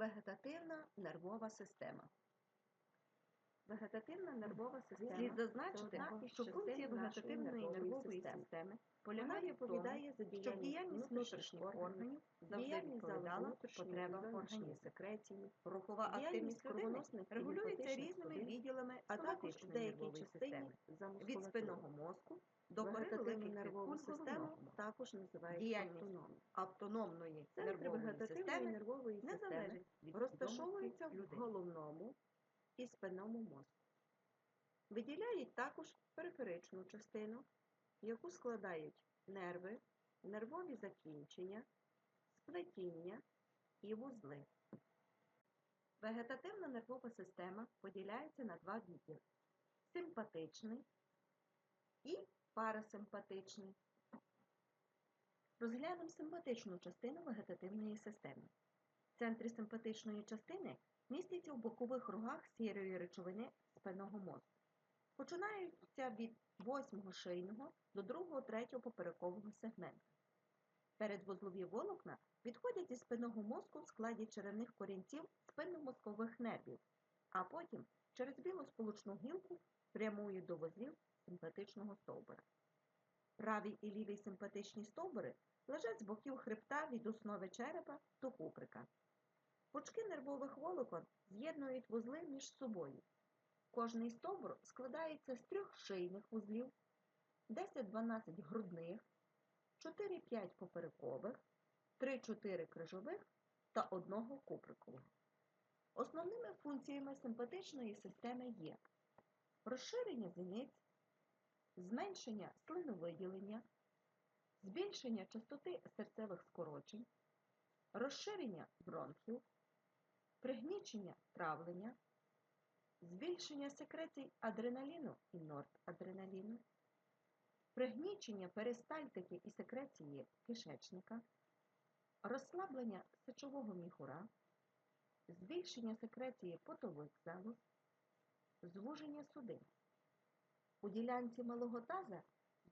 Вегетативна нервова система. Вегетативна нервова система Слід зазначити, що функція вегетативної нервової системи. полягає в тому, відповідає за що діяльність внутрішніх органів завжди діяльність відповідала потребам організму. секреції, Рухова Діяльність активність кровоносних регулюється різними відділами а також в деякій частині від спинного мозку до Вегетативну нервову систему також називають Діяльність автономною. Автономної нервової системи нервової не залежить від розташовуються в головному і спинному мозку. Виділяють також периферичну частину, яку складають нерви, нервові закінчення, сплетіння і вузли. Вегетативна нервова система поділяється на два відділи симпатичний і парасимпатичний. Розглянемо симпатичну частину вегетативної системи. В центрі симпатичної частини міститься в бокових рогах сірої речовини спинного мозку. Починаються від 8 шийного до 2-3 поперекового сегмента. Передвузлові волокна відходять із спинного мозку в складі черевних корінців спинномозкових нервів, а потім через білосполучну гілку прямують до вузлів симпатичного стовбура. Правий і лівий симпатичні стовбури лежать з боків хребта від основи черепа до куприка. Пучки нервових волокон з'єднують вузли між собою. Кожний стовбур складається з трьох шийних вузлів, 10-12 грудних, 4-5 поперекових, 3-4 крижових та одного куприкового. Основними функціями симпатичної системи є розширення зіниць, зменшення слиновиділення, збільшення частоти серцевих скорочень, розширення бронхів, пригнічення травлення, збільшення секрецій адреналіну і норадреналіну, пригнічення перистальтики і секреції кишечника, розслаблення сечового міхура, збільшення секреції потових залоз, звуження судин. У ділянці малого таза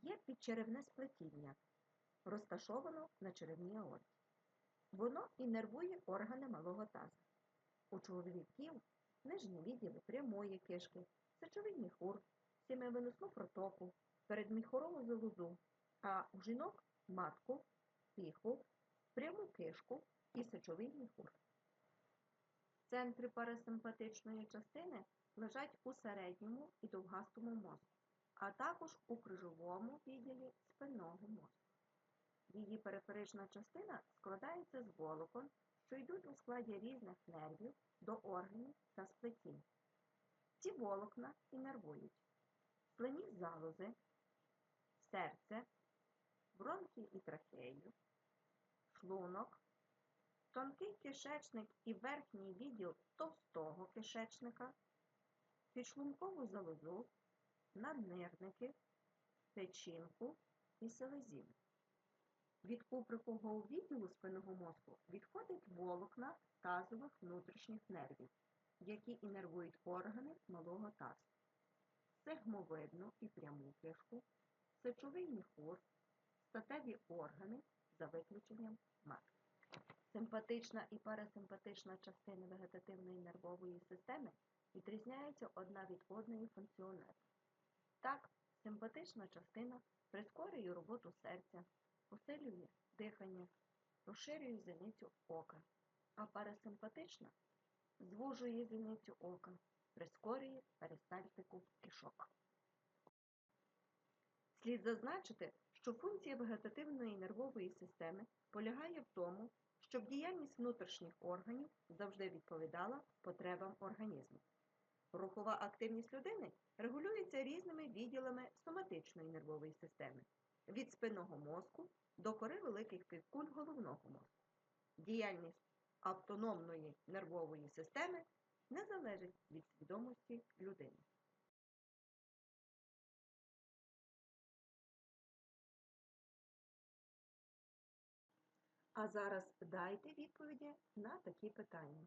є підчеревне сплетіння, розташовано на черевній аорті. Воно іннервує органи малого таза. У чоловіків нижні відділи прямої кишки, сечовий міхур, сімейвиносну протоку, передміхорову залозу, а у жінок матку, піху, пряму кишку і сечовий міхур. Центри парасимпатичної частини лежать у середньому і довгастому мозку, а також у крижовому відділі спинного мозку. Її периферична частина складається з волокон, що йдуть у складі різних нервів до органів та сплетінь. Ці волокна іннервують слині залози, серце, бронхи і трахею, шлунок, тонкий кишечник і верхній відділ товстого кишечника, підшлункову залозу, наднирники, печінку і селезінку. Від куприкового відділу спинного мозку відходять волокна тазових внутрішніх нервів, які інервують органи малого тазу, сегмовидну і пряму кишку, сечовий міхур, статеві органи за виключенням матки. Симпатична і парасимпатична частини вегетативної нервової системи відрізняються одна від одної функціонально. Так, симпатична частина прискорює роботу серця, посилює дихання, розширює зіницю ока, а парасимпатична звужує зіницю ока, прискорює перистальтику кишок. Слід зазначити, що функція вегетативної нервової системи полягає в тому, щоб діяльність внутрішніх органів завжди відповідала потребам організму. Рухова активність людини регулюється різними відділами соматичної нервової системи від спинного мозку до кори великих півкуль головного мозку. Діяльність автономної нервової системи не залежить від свідомості людини. А зараз дайте відповіді на такі питання.